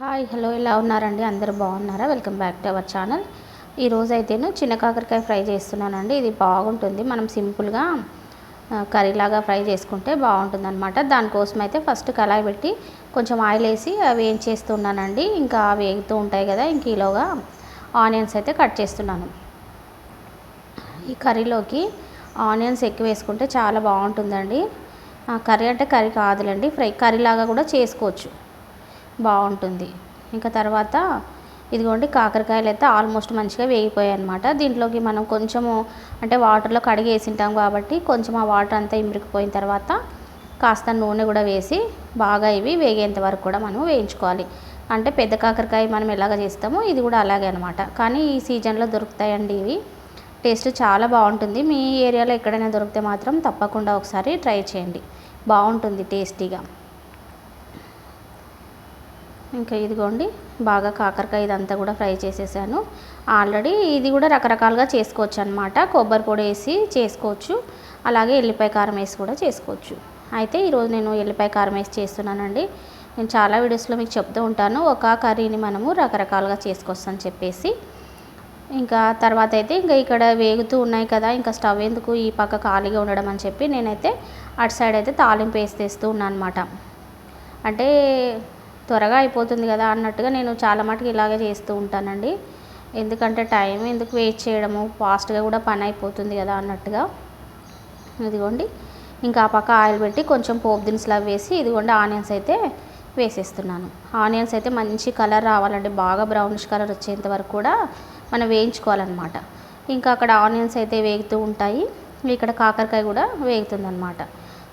Hi hello ఎలా ఉన్నారండి? అందరూ బాగున్నారా? Welcome back to our channel. ఈరోజు నేను చిన్న కాకరకాయ ఫ్రై చేస్తున్నానండి. ఇది బాగుంటుంది. మనం సింపుల్గా కర్రీలాగా ఫ్రై చేసుకుంటే బాగుంటుంది అనమాట దానికోసం అయితే ఫస్ట్ కళాయి పెట్టి కొంచెం ఆయిల్ వేసి అవి ఏం చేస్తున్నానండి? ఇంకా అవి వేగుతూ ఉంటాయి కదా ఇంక ఈలోగా ఆనియన్స్ అయితే కట్ చేస్తున్నాను. ఈ కర్రీలోకి ఆనియన్స్ ఎక్కువ వేసుకుంటే చాలా బాగుంటుందండి. కర్రీ అంటే కర్రీ కాదులండి ఫ్రై కర్రీలాగా కూడా చేసుకోవచ్చు. బాగుంటుంది. ఇంకా తర్వాత ఇదిగోండి కాకరకాయలు అయితే ఆల్మోస్ట్ మంచిగా వేగిపోయాయి అనమాట దీంట్లోకి మనం కొంచెము అంటే వాటర్లో కడిగి వేసింటాం కాబట్టి కొంచెం ఆ వాటర్ అంతా ఇమిరికిపోయిన తర్వాత కాస్త నూనె కూడా వేసి బాగా ఇవి వేగేంత వరకు కూడా మనం వేయించుకోవాలి. అంటే పెద్ద కాకరకాయ మనం ఎలాగ చేస్తామో ఇది కూడా అలాగే అనమాట కానీ ఈ సీజన్లో దొరుకుతాయండి ఇవి. టేస్ట్ చాలా బాగుంటుంది. మీ ఏరియాలో ఎక్కడైనా దొరికితే మాత్రం తప్పకుండా ఒకసారి ట్రై చేయండి. బాగుంటుంది టేస్టీగా. ఇంకా ఇదిగోండి బాగా కాకరకాయ ఇదంతా కూడా ఫ్రై చేసేసాను. ఆల్రెడీ ఇది కూడా రకరకాలుగా చేసుకోవచ్చు అనమాట కొబ్బరి పొడి వేసి చేసుకోవచ్చు. అలాగే ఎల్లిపాయ కారం వేసి కూడా చేసుకోవచ్చు. అయితే ఈరోజు నేను ఎల్లిపాయ కారం వేసి చేస్తున్నానండి. నేను చాలా వీడియోస్లో మీకు చెప్తూ ఉంటాను. ఒక కర్రీని మనము రకరకాలుగా చేసుకోవచ్చని చెప్పేసి. ఇంకా తర్వాత అయితే ఇంకా ఇక్కడ వేగుతూ ఉన్నాయి కదా ఇంకా స్టవ్ ఎందుకు ఈ పక్క ఖాళీగా ఉండడం అని చెప్పి నేనైతే అటు సైడ్ అయితే తాలింపు వేసి తెస్తూ ఉన్నాను అనమాట అంటే త్వరగా అయిపోతుంది కదా అన్నట్టుగా నేను చాలా మటుకు ఇలాగే చేస్తూ ఉంటానండి. ఎందుకంటే టైం ఎందుకు వేస్ట్ చేయడము ఫాస్ట్గా కూడా పని అయిపోతుంది కదా అన్నట్టుగా. ఇదిగోండి ఇంకా ఆ పక్క ఆయిల్ పెట్టి కొంచెం పోపు దినుసులు అవి వేసి ఇదిగోండి ఆనియన్స్ అయితే వేసేస్తున్నాను. ఆనియన్స్ అయితే మంచి కలర్ రావాలండి బాగా బ్రౌనిష్ కలర్ వచ్చేంత వరకు కూడా మనం వేయించుకోవాలన్నమాట. ఇంకా అక్కడ ఆనియన్స్ అయితే వేగుతూ ఉంటాయి ఇక్కడ కాకరకాయ కూడా వేగుతుందన్నమాట.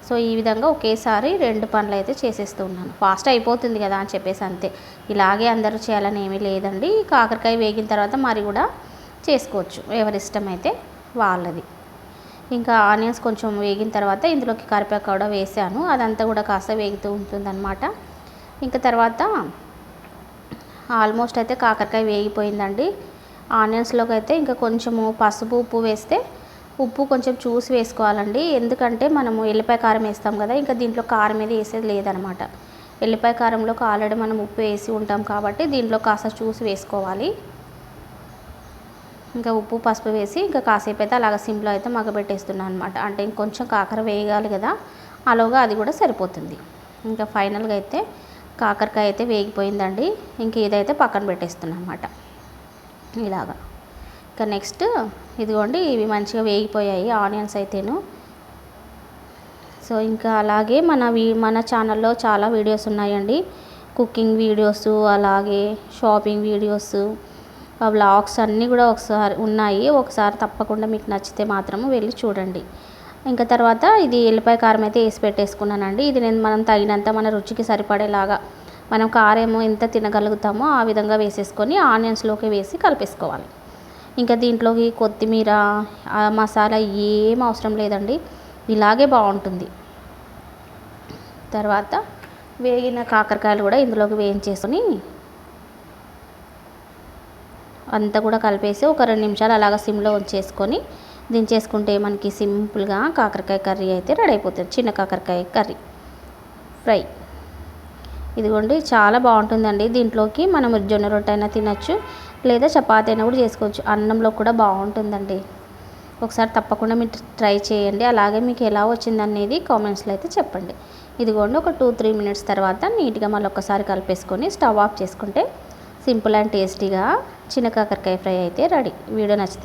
సో ఈ విధంగా ఒకేసారి రెండు పనులు అయితే చేసేస్తూ ఉన్నాను. ఫాస్ట్ అయిపోతుంది కదా అని చెప్పేసి అంతే. ఇలాగే అందరూ చేయాలని ఏమీ లేదండి. కాకరకాయ వేగిన తర్వాత మరి కూడా చేసుకోవచ్చు. ఎవరి ఇష్టమైతే అయితే వాళ్ళది. ఇంకా ఆనియన్స్ కొంచెం వేగిన తర్వాత ఇందులోకి కరివేపాకు కూడా వేసాను. అదంతా కూడా కాస్త వేగుతూ ఉంటుందన్నమాట. ఇంకా తర్వాత ఆల్మోస్ట్ అయితే కాకరకాయ వేగిపోయిందండి. ఆనియన్స్లోకి అయితే ఇంకా కొంచెము పసుపు ఉప్పు వేస్తే ఉప్పు కొంచెం చూసి వేసుకోవాలండి. ఎందుకంటే మనము ఎల్లిపాయ కారం వేస్తాం కదా ఇంకా దీంట్లో కారం మీద వేసేది లేదనమాట. ఎల్లిపాయ కారంలోకి ఆల్రెడీ మనం ఉప్పు వేసి ఉంటాం కాబట్టి దీంట్లో కాస్త చూసి వేసుకోవాలి. ఇంకా ఉప్పు పసుపు వేసి ఇంకా కాసేపు అయితే అలాగ సింపుల్ అయితే మగబెట్టేస్తున్నాను అనమాట అంటే ఇంకొంచెం కాకర వేయగాలి కదా అలాగా అది కూడా సరిపోతుంది. ఇంకా ఫైనల్గా అయితే కాకరకాయ అయితే వేగిపోయిందండి. ఇంక ఇదైతే పక్కన పెట్టేస్తున్నాను అనమాట ఇలాగా. ఇంకా నెక్స్ట్ ఇదిగోండి ఇవి మంచిగా వేగిపోయాయి ఆనియన్స్ అయితేను. సో ఇంకా అలాగే మన వీ మన ఛానల్లో చాలా వీడియోస్ ఉన్నాయండి. కుకింగ్ వీడియోస్ అలాగే షాపింగ్ వీడియోస్ వ్లాగ్స్ అన్నీ కూడా ఒకసారి ఉన్నాయి. ఒకసారి తప్పకుండా మీకు నచ్చితే మాత్రము వెళ్ళి చూడండి. ఇంకా తర్వాత ఇది ఎల్లిపాయ కారం అయితే వేసి పెట్టేసుకున్నానండి. ఇది నేను మనం తగినంత మన రుచికి సరిపడేలాగా మనం కారేమో ఎంత తినగలుగుతామో ఆ విధంగా వేసేసుకొని ఆనియన్స్లోకి వేసి కలిపేసుకోవాలి. ఇంకా దీంట్లోకి కొత్తిమీర మసాలా ఏం అవసరం లేదండి. ఇలాగే బాగుంటుంది. తర్వాత వేగిన కాకరకాయలు కూడా ఇందులోకి వేయించేసుకొని అంతా కూడా కలిపేసి ఒక రెండు నిమిషాలు అలాగ సిమ్లో ఉంచేసుకొని దించేసుకుంటే మనకి సింపుల్గా కాకరకాయ కర్రీ అయితే రెడీ అయిపోతుంది. చిన్న కాకరకాయ కర్రీ. ఫ్రై. ఇదిగోండి చాలా బాగుంటుందండి. దీంట్లోకి మనం జొన్న రొట్టె అయినా తినచ్చు. లేదా చపాతీ అయినా కూడా చేసుకోవచ్చు. అన్నంలో కూడా బాగుంటుందండి. ఒకసారి తప్పకుండా మీరు ట్రై చేయండి. అలాగే మీకు ఎలా వచ్చిందనేది కామెంట్స్లో అయితే చెప్పండి. ఇదిగోండి ఒక టూ త్రీ మినిట్స్ తర్వాత నీట్గా మళ్ళీ ఒకసారి కలిపేసుకొని స్టవ్ ఆఫ్ చేసుకుంటే సింపుల్ అండ్ టేస్టీగా చిన్న కాకరకాయ ఫ్రై అయితే రెడీ. వీడియో నచ్చితే